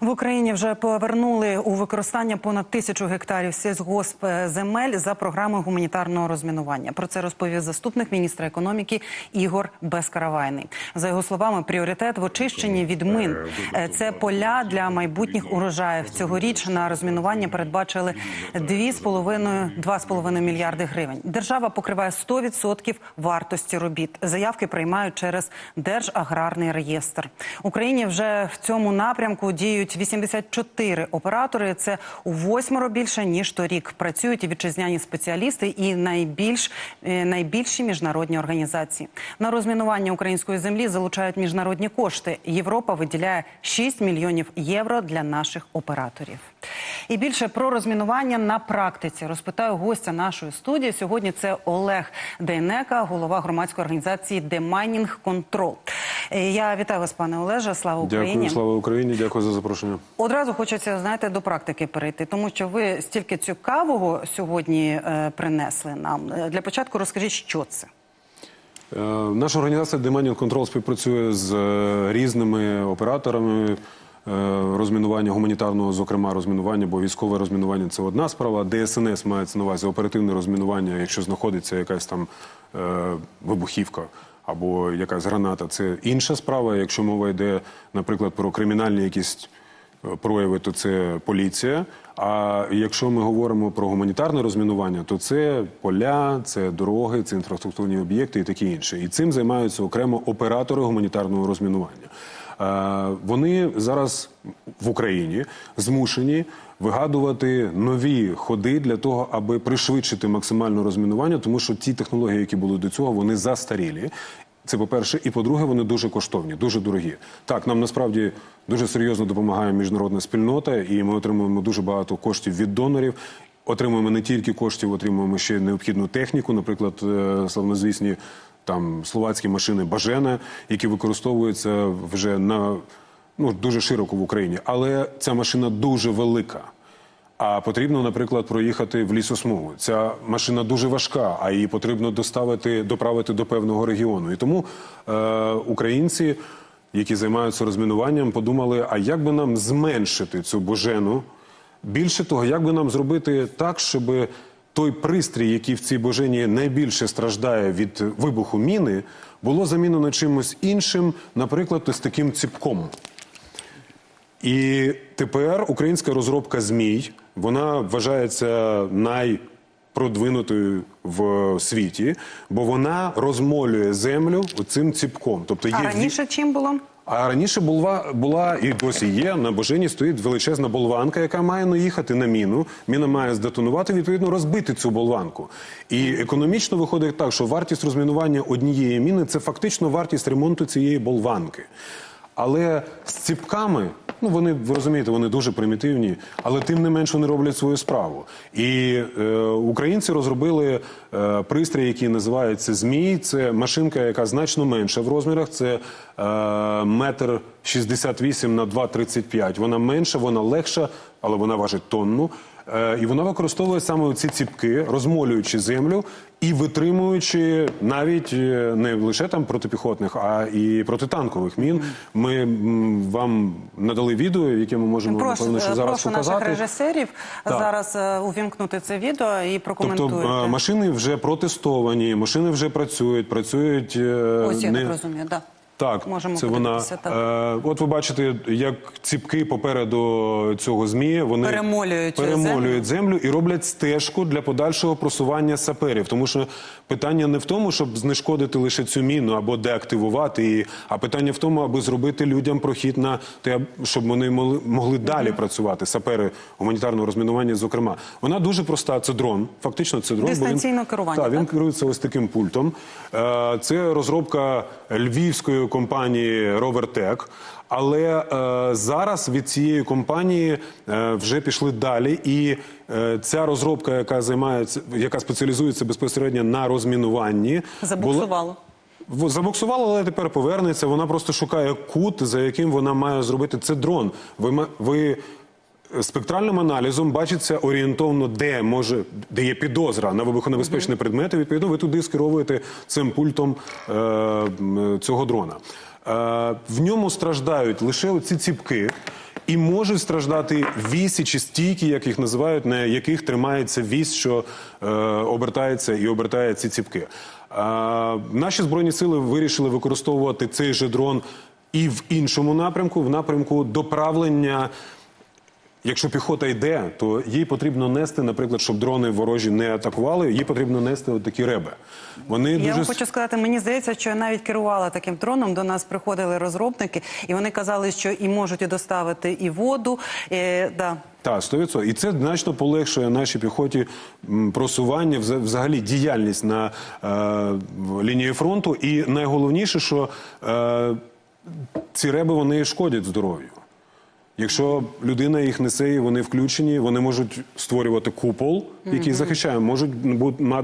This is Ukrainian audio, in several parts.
В Україні вже повернули у використання понад тисячу гектарів сільгоспземель за програмою гуманітарного розмінування. Про це розповів заступник міністра економіки Ігор Безкаравайний. За його словами, пріоритет в очищенні від мин Е, це поля для майбутніх урожаїв. Цьогоріч на розмінування передбачили 2,5 2,5 мільярди гривень. Держава покриває 100% вартості робіт. Заявки приймають через Держаграрний реєстр. Україні вже в цьому напрямку діють 84 оператори. Це у восьмеро більше ніж торік. Працюють і вітчизняні спеціалісти і найбільш е, найбільші міжнародні організації. На розмінування української землі залучають міжнародні кошти. Європа виділяє 6 мільйонів євро для наших операторів. І більше про розмінування на практиці розпитаю гостя нашої студії. Сьогодні це Олег Дейнека, голова громадської організації Демайнінг Контрол. Я вітаю вас, пане Олеже. Слава Україні. Дякую, слава Україні. Дякую за запрошення. Одразу хочеться знаєте до практики перейти, тому що ви стільки цікавого сьогодні е, принесли нам. Е, Для початку розкажіть, що це. Е, Наша організація Demanding Control співпрацює з е, різними операторами розмінування гуманітарного, зокрема розмінування, бо військове розмінування це одна справа. ДСНС мається на увазі оперативне розмінування, якщо знаходиться якась там е, вибухівка. Або якась граната це інша справа. Якщо мова йде, наприклад, про кримінальні якісь е, прояви, то це поліція. А якщо ми говоримо про гуманітарне розмінування, то це поля, це дороги, це інфраструктурні об'єкти і таке інше. І цим займаються окремо оператори гуманітарного розмінування. Е, Вони зараз в Україні змушені вигадувати нові ходи для того, аби пришвидшити максимальне розмінування, тому що ті технології, які були до цього, вони застарілі. Це по-перше, і по-друге, вони дуже коштовні, дуже дорогі. Так, нам насправді дуже серйозно допомагає міжнародна спільнота, і ми отримуємо дуже багато коштів від донорів. Отримуємо не тільки коштів, отримуємо ще необхідну техніку, наприклад, е, славнозвісні там словацькі машини Бажена, які використовуються вже на ну дуже широко в Україні. Але ця машина дуже велика. А потрібно, наприклад, проїхати в лісосмугу. Ця машина дуже важка, а її потрібно доставити, доправити до певного регіону. І тому е, українці, які займаються розмінуванням, подумали: а як би нам зменшити цю божену? Більше того, як би нам зробити так, щоб той пристрій, який в цій божені найбільше страждає від вибуху міни, було замінено чимось іншим, наприклад, ось таким ціпком. І тепер українська розробка змій вона вважається найпродвинутою в світі, бо вона розмолює землю цим ціпком. Тобто є А раніше чим було? А раніше була, була і досі є на божині стоїть величезна болванка, яка має наїхати на міну. Міна має здетонувати, відповідно розбити цю болванку. І економічно виходить так, що вартість розмінування однієї міни це фактично вартість ремонту цієї болванки. Але з ціпками, ну вони ви розумієте, вони дуже примітивні, але тим не менш вони роблять свою справу. І е, українці розробили е, пристрій, який називається Змій. Це машинка, яка значно менша в розмірах. Це е, метр 68 на 2,35. Вона менша, вона легша, але вона важить тонну. Е, і вона використовує саме ці ціпки, розмолюючи землю і витримуючи навіть е, не лише там протипіхотних, а і протитанкових мін. Ми вам надали відео, яке ми можемо Прошу, напевно, що зараз прошу наших режисерів Так. зараз е, увімкнути це відео і прокоментуйте. Тобто е, машини вже протестовані, машини вже працюють, працюють е, Ось я не- так розумію, да. Так, Можемо це вона. так. Е, от ви бачите, як ціпки попереду цього змія вони Перемолюють перемолюють землю. і роблять стежку для подальшого просування саперів. Тому що питання не в тому, щоб знешкодити лише цю міну або деактивувати її, а питання в тому, аби зробити людям прохід на те, щоб вони могли, могли далі працювати. Сапери гуманітарного розмінування, зокрема, вона дуже проста. Це дрон. Фактично, це дрон. бо він- Дистанційне керування, Так, він так? керується ось таким пультом. Е, Це розробка львівської компанії Ровертек, Але е, зараз від цієї компанії е, вже пішли далі, і е, ця розробка, яка займається, яка спеціалізується безпосередньо на розмінуванні, забуксувала. Забуксувала, але тепер повернеться. Вона просто шукає кут, за яким вона має зробити це дрон. Ви ви спектральним аналізом бачиться орієнтовно, де може де є підозра на вибухонебезпечні предмети. Відповідно, ви туди скеровуєте цим пультом е, цього дрона. Е, в ньому страждають лише ці ціпки. і можуть страждати вісі чи стійки, як їх називають, на яких тримається вісь, що е, обертається і обертає ці ціпки. А, наші збройні сили вирішили використовувати цей же дрон і в іншому напрямку, в напрямку доправлення. Якщо піхота йде, то їй потрібно нести, наприклад, щоб дрони ворожі не атакували, їй потрібно нести от такі реби. Вони Я дуже вам хочу сказати, мені здається, що я навіть керувала таким дроном. До нас приходили розробники, і вони казали, що і можуть і доставити і воду. Е, да. Так, 100%. І це значно полегшує нашій піхоті просування, взагалі діяльність на е, лінії фронту. І найголовніше, що е, ці реби вони шкодять здоров'ю. Якщо людина їх несе, і вони включені, вони можуть створювати купол, який захищає, можуть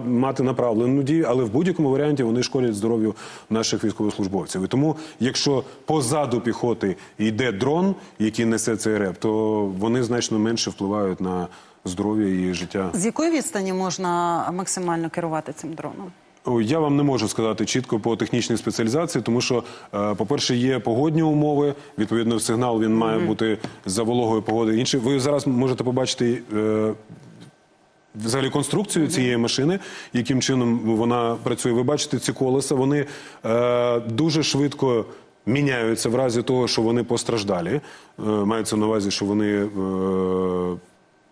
мати направлену дію, але в будь-якому варіанті вони шкодять здоров'ю наших військовослужбовців. І тому, якщо позаду піхоти йде дрон, який несе цей реп, то вони значно менше впливають на здоров'я і життя. З якої відстані можна максимально керувати цим дроном? Я вам не можу сказати чітко по технічній спеціалізації, тому що, е, по-перше, є погодні умови. Відповідно, сигнал він має бути за вологою погоди. Інше ви зараз можете побачити. е, Взагалі конструкцію цієї машини, яким чином вона працює. Ви бачите ці колеса, вони е, дуже швидко міняються в разі того, що вони постраждалі. Е, мається на увазі, що вони е,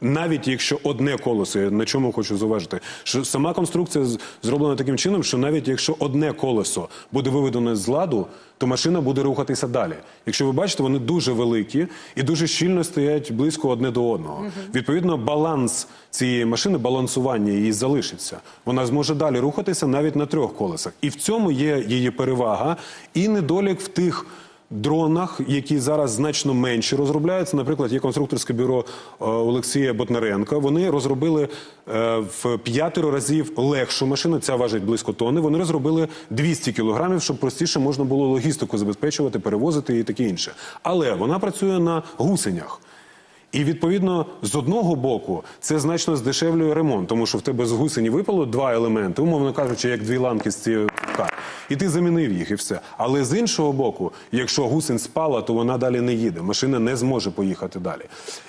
навіть якщо одне колесо, я на чому хочу зауважити, що сама конструкція зроблена таким чином, що навіть якщо одне колесо буде виведене з ладу, то машина буде рухатися далі. Якщо ви бачите, вони дуже великі і дуже щільно стоять близько одне до одного. Відповідно, баланс цієї машини, балансування її залишиться. Вона зможе далі рухатися навіть на трьох колесах. І в цьому є її перевага і недолік в тих дронах, які зараз значно менші розробляються. Наприклад, є конструкторське бюро е, Олексія Ботнаренка. Вони розробили е, в п'ятеро разів легшу машину. Ця важить близько тонни. Вони розробили 200 кілограмів, щоб простіше можна було логістику забезпечувати, перевозити і таке інше. Але вона працює на гусенях. І відповідно з одного боку це значно здешевлює ремонт, тому що в тебе з гусені випало два елементи, умовно кажучи, як дві ламки з цієї ка. І ти замінив їх, і все. Але з іншого боку, якщо гусень спала, то вона далі не їде. Машина не зможе поїхати далі.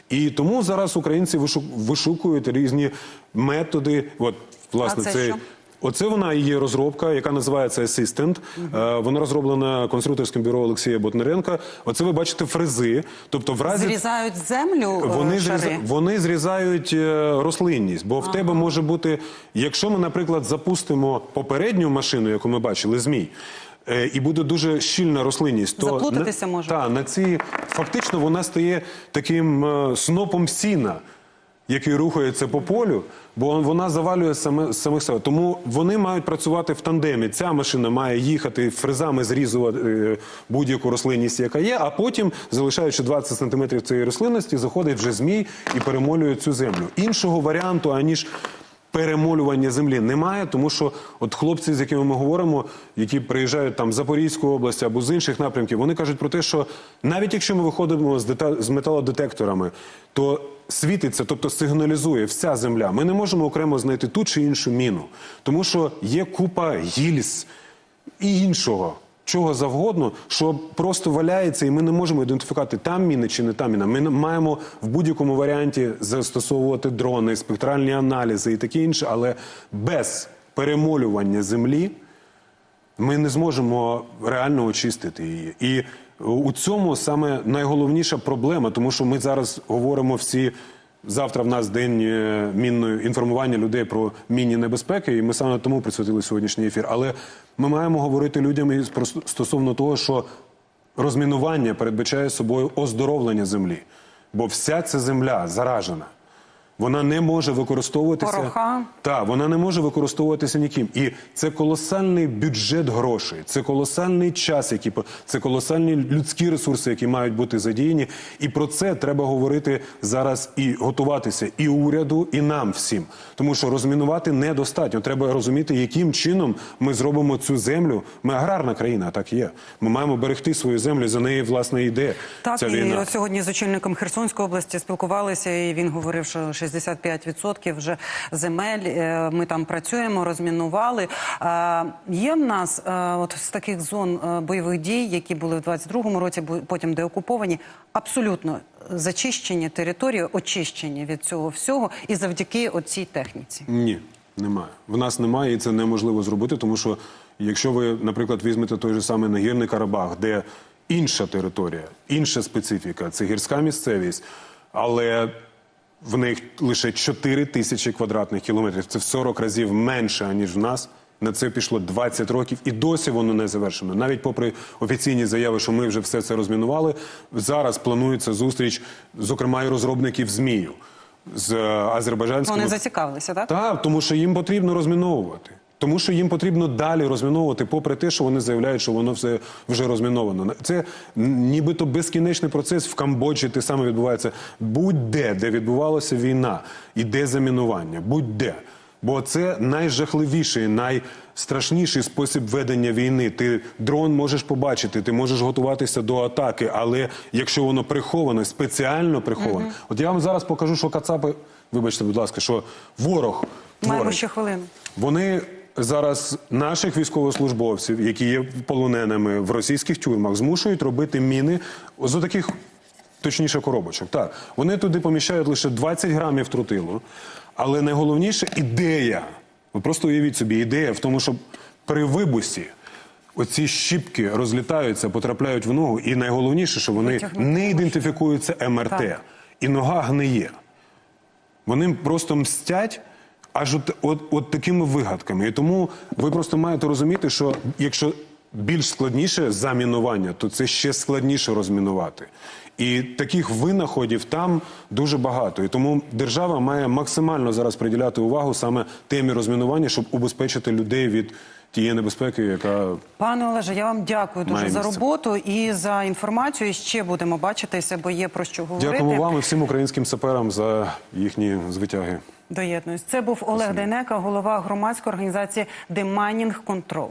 І тому зараз українці вишу- вишукують різні методи. От власне це цей. Оце вона її розробка, яка називається Assistant. Е, Вона розроблена конструкторським бюро Олексія Ботнаренка. Оце ви бачите фрези. Тобто, в разі Зрізають землю е, вони, шари? зріза... вони зрізають е, рослинність, бо в тебе може бути, якщо ми, наприклад, запустимо попередню машину, яку ми бачили, змій. е, І буде дуже щільна рослинність, то Заплутатися на, може. Та, на ці фактично вона стає таким е, снопом сіна, який рухається по полю, бо вона завалює саме самих себе. Тому вони мають працювати в тандемі. Ця машина має їхати фрезами зрізувати е, будь-яку рослинність, яка є, а потім, залишаючи 20 сантиметрів цієї рослинності, заходить вже змій і перемолює цю землю. Іншого варіанту, аніж перемолювання землі немає, тому що от хлопці, з якими ми говоримо, які приїжджають там з Запорізької області або з інших напрямків, вони кажуть про те, що навіть якщо ми виходимо з, з металодетекторами, то світиться, тобто сигналізує вся земля. Ми не можемо окремо знайти ту чи іншу міну, тому що є купа гільз і іншого. Чого завгодно, що просто валяється, і ми не можемо ідентифікувати там міни чи не там міна. Ми маємо в будь-якому варіанті застосовувати дрони, спектральні аналізи і таке інше, але без перемолювання землі ми не зможемо реально очистити її. І у цьому саме найголовніша проблема, тому що ми зараз говоримо всі. Завтра в нас день е, мінної інформування людей про мінні небезпеки, і ми саме тому присвятили сьогоднішній ефір. Але ми маємо говорити людям і стосовно того, що розмінування передбачає собою оздоровлення землі, бо вся ця земля заражена. Вона не може використовуватися Пороха. Так, вона не може використовуватися ніким. І це колосальний бюджет грошей, це колосальний час, який це колосальні людські ресурси, які мають бути задіяні. І про це треба говорити зараз і готуватися і уряду, і нам всім. Тому що розмінувати недостатньо. Треба розуміти, яким чином ми зробимо цю землю. Ми аграрна країна, так є. Ми маємо берегти свою землю. За неї власне йде Так, ця і війна. сьогодні з очільником Херсонської області спілкувалися, і він говорив, що 65% вже земель. е, Ми там працюємо, розмінували. Е, Є в нас е, от з таких зон бойових дій, які були в 22-му році, потім деокуповані, абсолютно зачищені території, очищені від цього всього, і завдяки оцій техніці. Ні, немає. В нас немає, і це неможливо зробити, тому що якщо ви, наприклад, візьмете той же самий Нагірний Карабах, де інша територія, інша специфіка, це гірська місцевість, але в них лише 4 тисячі квадратних кілометрів. Це в 40 разів менше, аніж в нас. На це пішло 20 років, і досі воно не завершено. Навіть попри офіційні заяви, що ми вже все це розмінували, зараз планується зустріч, зокрема і розробників ЗМІю з е, азербайджанськими Вони зацікавилися, так? так, тому що їм потрібно розміновувати. Тому що їм потрібно далі розміновувати, попри те, що вони заявляють, що воно все вже розміновано. Це нібито безкінечний процес в Камбоджі. Те саме відбувається будь-де, де відбувалася війна, іде замінування, будь-де. Бо це найжахливіший, найстрашніший спосіб ведення війни. Ти дрон можеш побачити, ти можеш готуватися до атаки, але якщо воно приховане, спеціально приховане. От я вам зараз покажу, що Кацапи, вибачте, будь ласка, що ворог Маємо ще хвилину. Вони зараз наших військовослужбовців, які є полоненими в російських тюрмах, змушують робити міни з таких, точніше, коробочок. Так, вони туди поміщають лише 20 грамів тротилу. Але найголовніше ідея. Ви просто уявіть собі, ідея в тому, що при вибусі оці щіпки розлітаються, потрапляють в ногу, і найголовніше, що вони не ідентифікуються МРТ, Так. і нога гниє. Вони просто мстять аж от, от, от такими вигадками. І тому ви просто маєте розуміти, що якщо більш складніше замінування, то це ще складніше розмінувати. І таких винаходів там дуже багато. І тому держава має максимально зараз приділяти увагу саме темі розмінування, щоб убезпечити людей від тієї небезпеки, яка Пане Олеже, я вам дякую дуже за роботу і за інформацію. І ще будемо бачитися, бо є про що говорити. дякуємо вам і всім українським саперам за їхні звитяги. Доєднуюсь. Це був Олег Дейнека, голова громадської організації «Демайнінг Control.